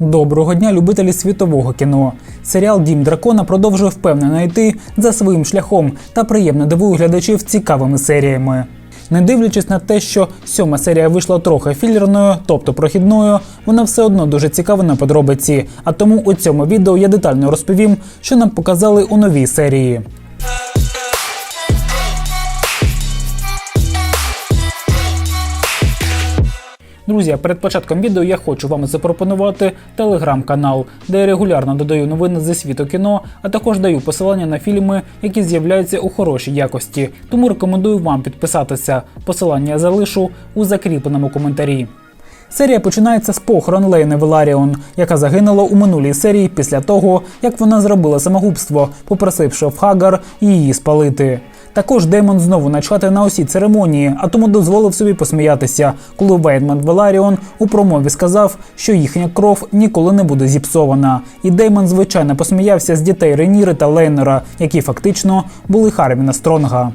Доброго дня, любителі світового кіно. Серіал Дім дракона продовжує впевнено йти за своїм шляхом та приємно дивує глядачів цікавими серіями. Не дивлячись на те, що сьома серія вийшла трохи філерною, тобто прохідною, вона все одно дуже цікава на подробиці. А тому у цьому відео я детально розповім, що нам показали у новій серії. Друзі, перед початком відео я хочу вам запропонувати телеграм-канал, де я регулярно додаю новини зі світу кіно, а також даю посилання на фільми, які з'являються у хорошій якості. Тому рекомендую вам підписатися. Посилання залишу у закріпленому коментарі. Серія починається з похорон Лейни Веларіон, яка загинула у минулій серії після того, як вона зробила самогубство, попросивши в Хагар її спалити. Також Деймон знову начати на усі церемонії, а тому дозволив собі посміятися, коли Вейдман Веларіон у промові сказав, що їхня кров ніколи не буде зіпсована. І Деймон, звичайно, посміявся з дітей Реніри та Лейнера, які фактично були Харміна Стронга.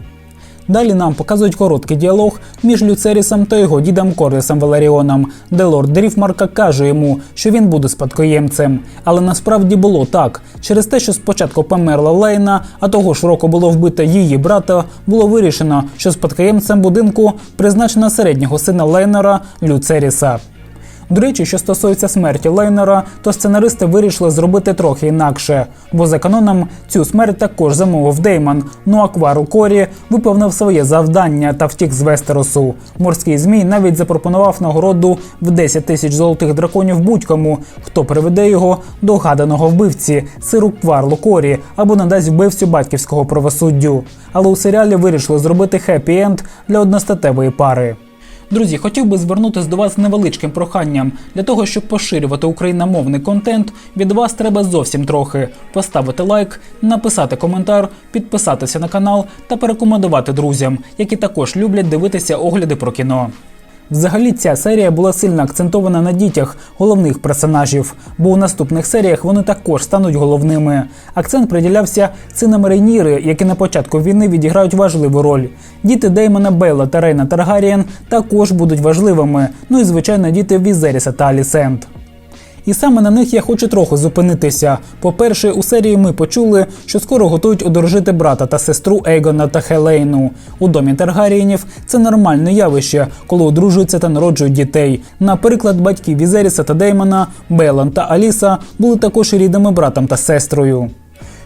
Далі нам показують короткий діалог між Люцерісом та його дідом Кордисом Валеріоном, де лорд Дріфмарка каже йому, що він буде спадкоємцем. Але насправді було так. Через те, що спочатку померла Лейна, а того ж року було вбито її брата, було вирішено, що спадкоємцем будинку призначено середнього сина Лейнера Люцеріса. До речі, що стосується смерті Лейнера, то сценаристи вирішили зробити трохи інакше, бо за каноном цю смерть також замовив Деймон. Ну а Квару Корі виповнив своє завдання та втік з Вестеросу. Морський змій навіть запропонував нагороду в 10 тисяч золотих драконів будь-кому, хто приведе його до гаданого вбивці сиру Кварлу Корі або надасть вбивцю батьківського правосуддю. Але у серіалі вирішили зробити хеппі-енд для одностатевої пари. Друзі, хотів би звернутися до вас з невеличким проханням. Для того, щоб поширювати україномовний контент, від вас треба зовсім трохи поставити лайк, написати коментар, підписатися на канал та порекомендувати друзям, які також люблять дивитися огляди про кіно. Взагалі, ця серія була сильно акцентована на дітях головних персонажів, бо у наступних серіях вони також стануть головними. Акцент приділявся синам Рейніри, які на початку війни відіграють важливу роль. Діти Деймона Бейла та Рейна Таргарієн також будуть важливими. Ну і звичайно, діти Візеріса та Алісент. І саме на них я хочу трохи зупинитися. По-перше, у серії ми почули, що скоро готують одружити брата та сестру Ейгона та Хелейну. У домі Таргарієнів це нормальне явище, коли одружуються та народжують дітей. Наприклад, батьки Візеріса та Деймона, Белан та Аліса були також рідними братом та сестрою.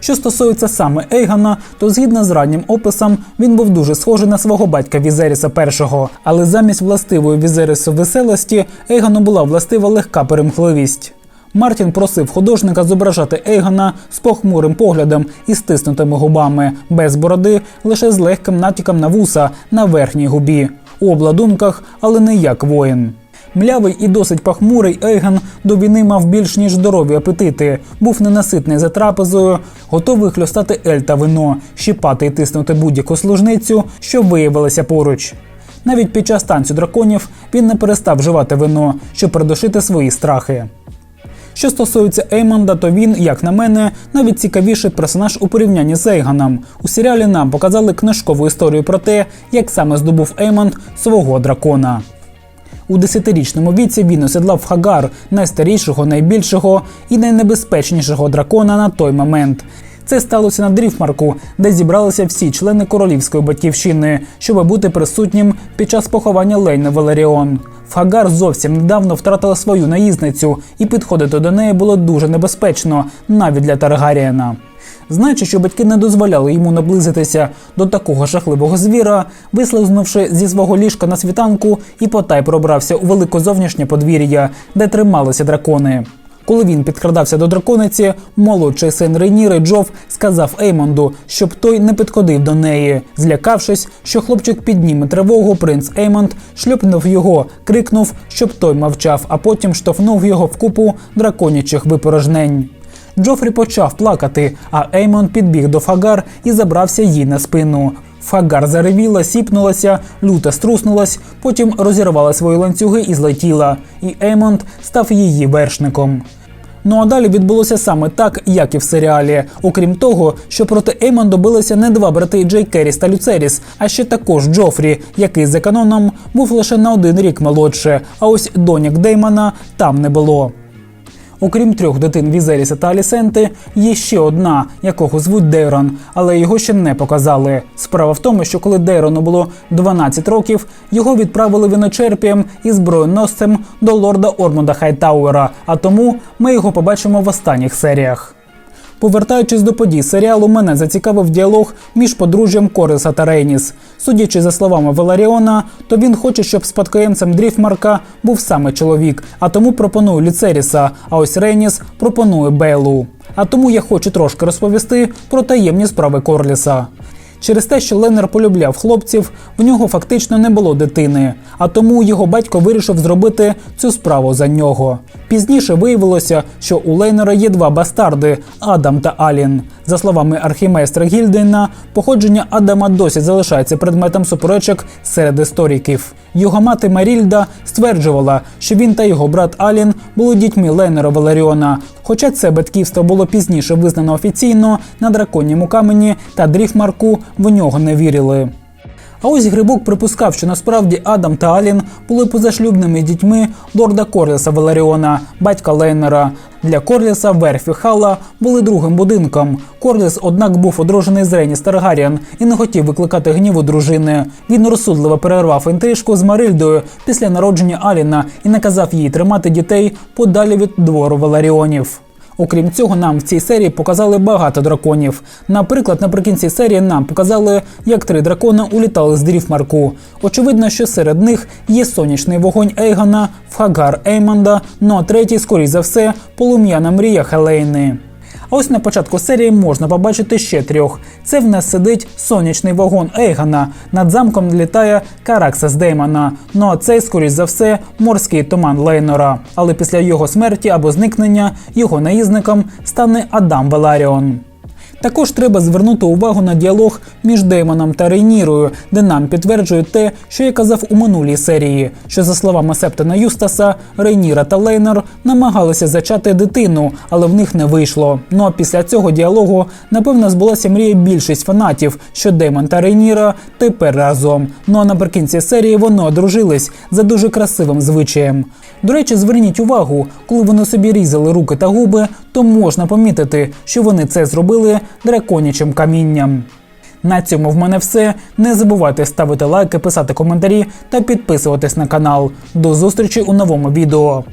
Що стосується саме Ейгона, то згідно з раннім описом він був дуже схожий на свого батька Візеріса І, але замість властивої Візерісу веселості Ейгону була властива легка перемхливість. Мартін просив художника зображати Ейгона з похмурим поглядом і стиснутими губами, без бороди, лише з легким натяком на вуса на верхній губі, у обладунках, але не як воїн. Млявий і досить похмурий Ейган до війни мав більш ніж здорові апетити, був ненаситний за трапезою, готовий хльостати ель та вино, щіпати і тиснути будь-яку служницю, що виявилася поруч. Навіть під час танцю драконів він не перестав вживати вино, щоб придушити свої страхи. Що стосується Еймонда, то він, як на мене, навіть цікавіший персонаж у порівнянні з Ейганом. У серіалі нам показали книжкову історію про те, як саме здобув Еймонд свого дракона. У десятирічному віці він осідлав Хагар, найстарішого, найбільшого і найнебезпечнішого дракона на той момент. Це сталося на Дріфмарку, де зібралися всі члени королівської батьківщини, щоб бути присутнім під час поховання Лейни Валеріон. Фагар зовсім недавно втратила свою наїзницю, і підходити до неї було дуже небезпечно, навіть для Таргаріена. Знаючи, що батьки не дозволяли йому наблизитися до такого жахливого звіра, вислизнувши зі свого ліжка на світанку, і потай пробрався у велике зовнішнє подвір'я, де трималися дракони. Коли він підкрадався до дракониці, молодший син Рейніри Джов сказав Еймонду, щоб той не підходив до неї. Злякавшись, що хлопчик підніме тривогу, принц Еймонд шльопнув його, крикнув, щоб той мовчав, а потім штовхнув його в купу драконячих випорожнень. Джофрі почав плакати, а Еймон підбіг до Фагар і забрався їй на спину. Фагар заревіла, сіпнулася, люто струснулась, потім розірвала свої ланцюги і злетіла, і Еймонд став її вершником. Ну а далі відбулося саме так, як і в серіалі. Окрім того, що проти Еймонда билися не два брати Джей Керіс та Люцеріс, а ще також Джофрі, який за каноном був лише на один рік молодше. А ось доньок Деймона там не було. Окрім трьох дитин Візеріса та Алісенти, є ще одна, якого звуть Дейрон, але його ще не показали. Справа в тому, що коли Дейрону було 12 років, його відправили виночерпієм і зброєносцем до лорда Ормонда Хайтауера. А тому ми його побачимо в останніх серіях. Повертаючись до подій серіалу, мене зацікавив діалог між подружжям Кориса та Рейніс. Судячи за словами Веларіона, то він хоче, щоб спадкоємцем Дріфмарка був саме чоловік, а тому пропонує Ліцеріса. А ось Рейніс пропонує Бейлу. А тому я хочу трошки розповісти про таємні справи Корліса. Через те, що Леннер полюбляв хлопців, в нього фактично не було дитини, а тому його батько вирішив зробити цю справу за нього. Пізніше виявилося, що у Лейнера є два бастарди Адам та Алін. За словами архімейстра Гільдейна, походження Адама досі залишається предметом суперечок серед істориків. Його мати Марільда стверджувала, що він та його брат Алін були дітьми Лейнера Валеріона. Хоча це батьківство було пізніше визнано офіційно на драконьому камені та Дріфмарку в нього не вірили. А ось Грибок припускав, що насправді Адам та Алін були позашлюбними дітьми лорда Корліса Валеріона, батька Лейнера. Для Корліса верфі Хала були другим будинком. Корліс, однак, був одружений з Рейніс Таргаріан і не хотів викликати гніву дружини. Він розсудливо перервав інтрижку з Марильдою після народження Аліна і наказав їй тримати дітей подалі від двору Валеріонів. Окрім цього, нам в цій серії показали багато драконів. Наприклад, наприкінці серії нам показали, як три дракона улітали з Дріфмарку. Очевидно, що серед них є сонячний вогонь Ейгана, Фхагар Еймонда, ну а третій, скоріш за все, полум'яна мрія Хелейни. Ось на початку серії можна побачити ще трьох. Це в нас сидить сонячний вагон Ейгана. Над замком літає Караксас Деймона. Ну а цей, скоріш за все, морський туман Лейнора. Але після його смерті або зникнення його наїзником стане Адам Веларіон. Також треба звернути увагу на діалог між Деймоном та Рейнірою, де нам підтверджують те, що я казав у минулій серії, що за словами Септона Юстаса, Рейніра та Лейнер намагалися зачати дитину, але в них не вийшло. Ну а після цього діалогу, напевно, збулася мрія більшість фанатів, що Деймон та Рейніра тепер разом. Ну а наприкінці серії вони одружились за дуже красивим звичаєм. До речі, зверніть увагу, коли вони собі різали руки та губи, то можна помітити, що вони це зробили драконячим камінням. На цьому в мене все. Не забувайте ставити лайки, писати коментарі та підписуватись на канал. До зустрічі у новому відео.